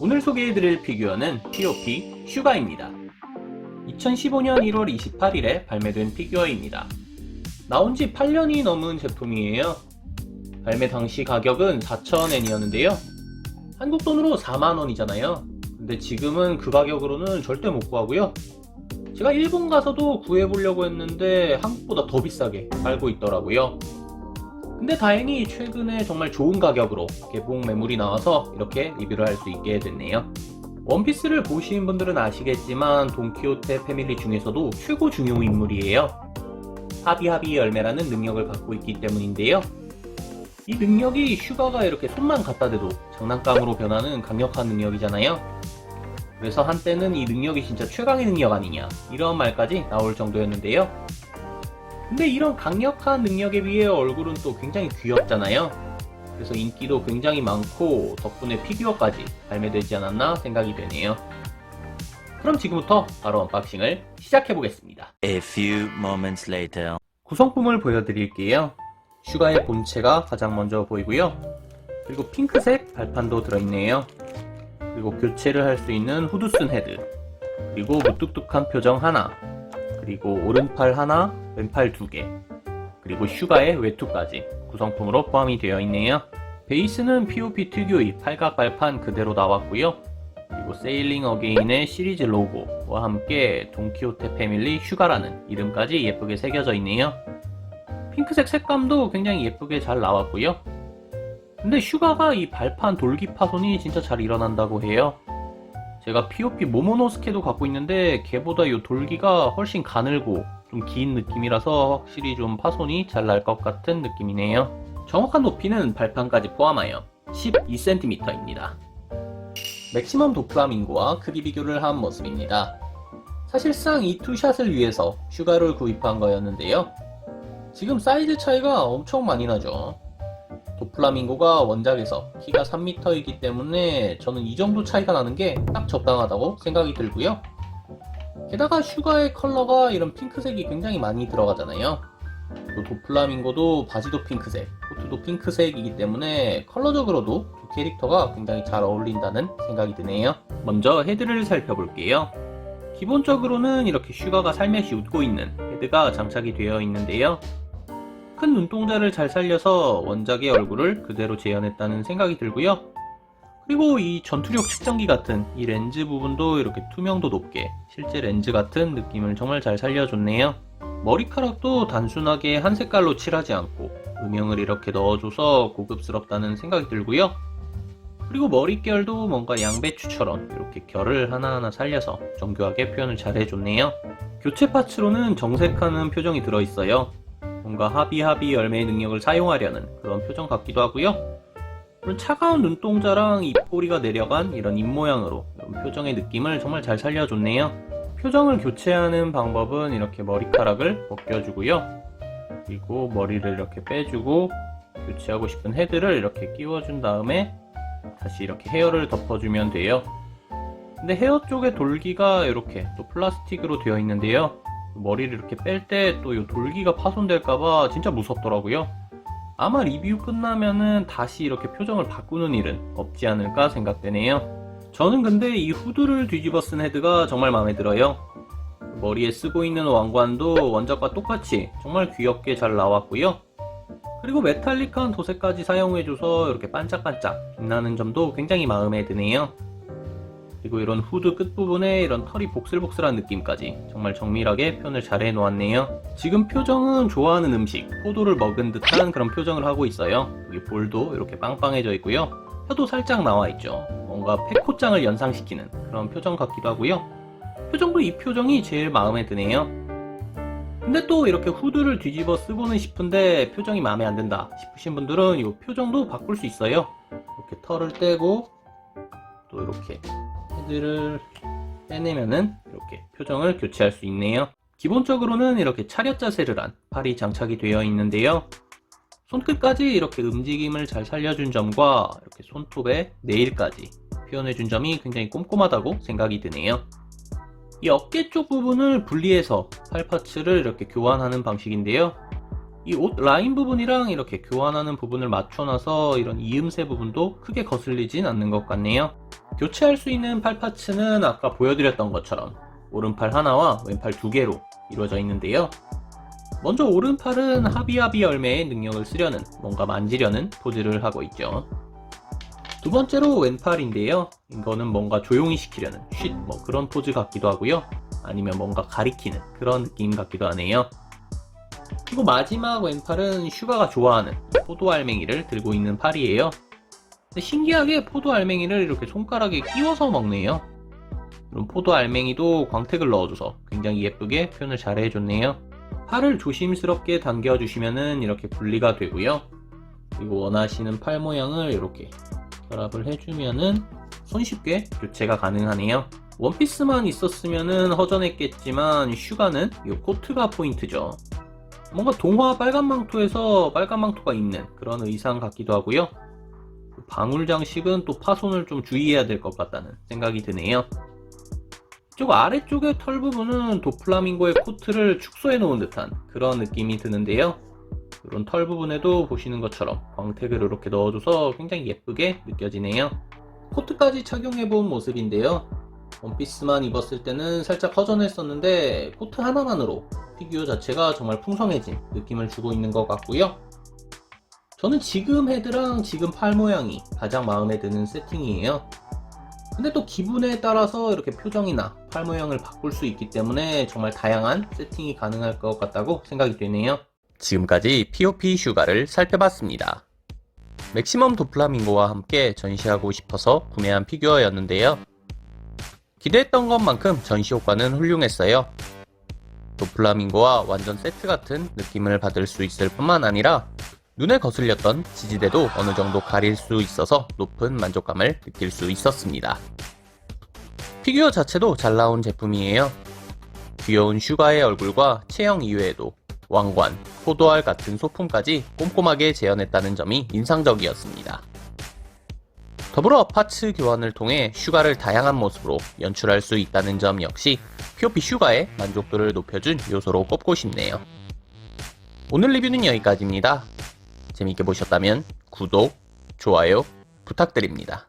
오늘 소개해드릴 피규어는 POP 슈가입니다. 2015년 1월 28일에 발매된 피규어입니다. 나온 지 8년이 넘은 제품이에요. 발매 당시 가격은 4,000엔이었는데요. 한국 돈으로 4만원이잖아요. 근데 지금은 그 가격으로는 절대 못 구하고요. 제가 일본 가서도 구해보려고 했는데 한국보다 더 비싸게 팔고 있더라고요. 근데 다행히 최근에 정말 좋은 가격으로 개봉 매물이 나와서 이렇게 리뷰를 할 수 있게 됐네요. 원피스를 보신 분들은 아시겠지만 돈키호테 패밀리 중에서도 최고 중요 인물이에요. 하비하비 열매라는 능력을 갖고 있기 때문인데요. 이 능력이 슈가가 이렇게 손만 갖다 대도 장난감으로 변하는 강력한 능력이잖아요. 그래서 한때는 이 능력이 진짜 최강의 능력 아니냐 이런 말까지 나올 정도였는데요. 근데 이런 강력한 능력에 비해 얼굴은 또 굉장히 귀엽잖아요. 그래서 인기도 굉장히 많고 덕분에 피규어까지 발매되지 않았나 생각이 되네요. 그럼 지금부터 바로 언박싱을 시작해 보겠습니다. A few moments later. 구성품을 보여드릴게요. 슈가의 본체가 가장 먼저 보이고요. 그리고 핑크색 발판도 들어있네요. 그리고 교체를 할 수 있는 후드슨 헤드. 그리고 무뚝뚝한 표정 하나. 그리고 오른팔 하나, 왼팔 두 개. 그리고 슈가의 외투까지 구성품으로 포함이 되어 있네요. 베이스는 POP 특유의 팔각 발판 그대로 나왔고요. 그리고 세일링 어게인의 시리즈 로고와 함께 돈키호테 패밀리 슈가라는 이름까지 예쁘게 새겨져 있네요. 핑크색 색감도 굉장히 예쁘게 잘 나왔고요. 근데 슈가가 이 발판 돌기 파손이 진짜 잘 일어난다고 해요. 제가 POP 모모노스케도 갖고 있는데 걔보다 이 돌기가 훨씬 가늘고 좀 긴 느낌이라서 확실히 좀 파손이 잘 날 것 같은 느낌이네요. 정확한 높이는 발판까지 포함하여 12cm입니다. 맥시멈 도플라밍고와 크기 비교를 한 모습입니다. 사실상 이 투샷을 위해서 슈가를 구입한 거였는데요. 지금 사이즈 차이가 엄청 많이 나죠. 도플라밍고가 원작에서 키가 3m이기 때문에 저는 이 정도 차이가 나는 게 딱 적당하다고 생각이 들고요. 게다가 슈가의 컬러가 이런 핑크색이 굉장히 많이 들어가잖아요. 또 도플라밍고도 바지도 핑크색, 코트도 핑크색이기 때문에 컬러적으로도 두 캐릭터가 굉장히 잘 어울린다는 생각이 드네요. 먼저 헤드를 살펴볼게요. 기본적으로는 이렇게 슈가가 살며시 웃고 있는 헤드가 장착이 되어 있는데요. 큰 눈동자를 잘 살려서 원작의 얼굴을 그대로 재현했다는 생각이 들고요. 그리고 이 전투력 측정기 같은 이 렌즈 부분도 이렇게 투명도 높게 실제 렌즈 같은 느낌을 정말 잘 살려줬네요. 머리카락도 단순하게 한 색깔로 칠하지 않고 음영을 이렇게 넣어줘서 고급스럽다는 생각이 들고요. 그리고 머릿결도 뭔가 양배추처럼 이렇게 결을 하나하나 살려서 정교하게 표현을 잘 해줬네요. 교체 파츠로는 정색하는 표정이 들어있어요. 뭔가 하비하비 열매의 능력을 사용하려는 그런 표정 같기도 하고요. 차가운 눈동자랑 입꼬리가 내려간 이런 입모양으로 표정의 느낌을 정말 잘 살려줬네요. 표정을 교체하는 방법은 이렇게 머리카락을 벗겨주고요. 그리고 머리를 이렇게 빼주고 교체하고 싶은 헤드를 이렇게 끼워준 다음에 다시 이렇게 헤어를 덮어주면 돼요. 근데 헤어 쪽에 돌기가 이렇게 또 플라스틱으로 되어 있는데요. 머리를 이렇게 뺄 때 또 이 돌기가 파손될까봐 진짜 무섭더라고요. 아마 리뷰 끝나면은 다시 이렇게 표정을 바꾸는 일은 없지 않을까 생각되네요. 저는 근데 이 후드를 뒤집어 쓴 헤드가 정말 마음에 들어요. 머리에 쓰고 있는 왕관도 원작과 똑같이 정말 귀엽게 잘 나왔고요. 그리고 메탈릭한 도색까지 사용해줘서 이렇게 반짝반짝 빛나는 점도 굉장히 마음에 드네요. 그리고 이런 후드 끝부분에 이런 털이 복슬복슬한 느낌까지 정말 정밀하게 표현을 잘 해놓았네요. 지금 표정은 좋아하는 음식, 포도를 먹은 듯한 그런 표정을 하고 있어요. 여기 볼도 이렇게 빵빵해져 있고요. 혀도 살짝 나와 있죠. 뭔가 페코짱을 연상시키는 그런 표정 같기도 하고요. 표정도 이 표정이 제일 마음에 드네요. 근데 또 이렇게 후드를 뒤집어 쓰고는 싶은데 표정이 마음에 안 든다 싶으신 분들은 이 표정도 바꿀 수 있어요. 이렇게 털을 떼고 또 이렇게 헤드를 빼내면은 이렇게 표정을 교체할 수 있네요. 기본적으로는 이렇게 차렷 자세를 한 팔이 장착이 되어 있는데요. 손끝까지 이렇게 움직임을 잘 살려준 점과 이렇게 손톱의 네일까지 표현해준 점이 굉장히 꼼꼼하다고 생각이 드네요. 이 어깨 쪽 부분을 분리해서 팔 파츠를 이렇게 교환하는 방식인데요. 이 옷 라인 부분이랑 이렇게 교환하는 부분을 맞춰놔서 이런 이음새 부분도 크게 거슬리진 않는 것 같네요. 교체할 수 있는 팔 파츠는 아까 보여드렸던 것처럼 오른팔 하나와 왼팔 두 개로 이루어져 있는데요. 먼저 오른팔은 하비하비 열매의 능력을 쓰려는 뭔가 만지려는 포즈를 하고 있죠. 두 번째로 왼팔인데요. 이거는 뭔가 조용히 시키려는 쉿 뭐 그런 포즈 같기도 하고요. 아니면 뭔가 가리키는 그런 느낌 같기도 하네요. 그리고 마지막 왼팔은 슈가가 좋아하는 포도 알맹이를 들고 있는 팔이에요. 신기하게 포도 알맹이를 이렇게 손가락에 끼워서 먹네요. 그럼 포도 알맹이도 광택을 넣어줘서 굉장히 예쁘게 표현을 잘 해줬네요. 팔을 조심스럽게 당겨주시면은 이렇게 분리가 되고요. 그리고 원하시는 팔 모양을 이렇게 결합을 해주면은 손쉽게 교체가 가능하네요. 원피스만 있었으면은 허전했겠지만 슈가는 이 코트가 포인트죠. 뭔가 동화 빨간 망토에서 빨간 망토가 있는 그런 의상 같기도 하고요. 방울 장식은 또 파손을 좀 주의해야 될 것 같다는 생각이 드네요. 이쪽 아래쪽의 털 부분은 도플라밍고의 코트를 축소해 놓은 듯한 그런 느낌이 드는데요. 이런 털 부분에도 보시는 것처럼 광택을 이렇게 넣어줘서 굉장히 예쁘게 느껴지네요. 코트까지 착용해 본 모습인데요. 원피스만 입었을 때는 살짝 허전했었는데 코트 하나만으로 피규어 자체가 정말 풍성해진 느낌을 주고 있는 것 같고요. 저는 지금 헤드랑 지금 팔 모양이 가장 마음에 드는 세팅이에요. 근데 또 기분에 따라서 이렇게 표정이나 팔 모양을 바꿀 수 있기 때문에 정말 다양한 세팅이 가능할 것 같다고 생각이 되네요. 지금까지 POP 슈가를 살펴봤습니다. 맥시멈 도플라밍고와 함께 전시하고 싶어서 구매한 피규어였는데요. 기대했던 것만큼 전시 효과는 훌륭했어요. 도플라밍고와 완전 세트 같은 느낌을 받을 수 있을 뿐만 아니라 눈에 거슬렸던 지지대도 어느 정도 가릴 수 있어서 높은 만족감을 느낄 수 있었습니다. 피규어 자체도 잘 나온 제품이에요. 귀여운 슈가의 얼굴과 체형 이외에도 왕관, 포도알 같은 소품까지 꼼꼼하게 재현했다는 점이 인상적이었습니다. 더불어 파츠 교환을 통해 슈가를 다양한 모습으로 연출할 수 있다는 점 역시 POP 슈가의 만족도를 높여준 요소로 꼽고 싶네요. 오늘 리뷰는 여기까지입니다. 재밌게 보셨다면 구독, 좋아요 부탁드립니다.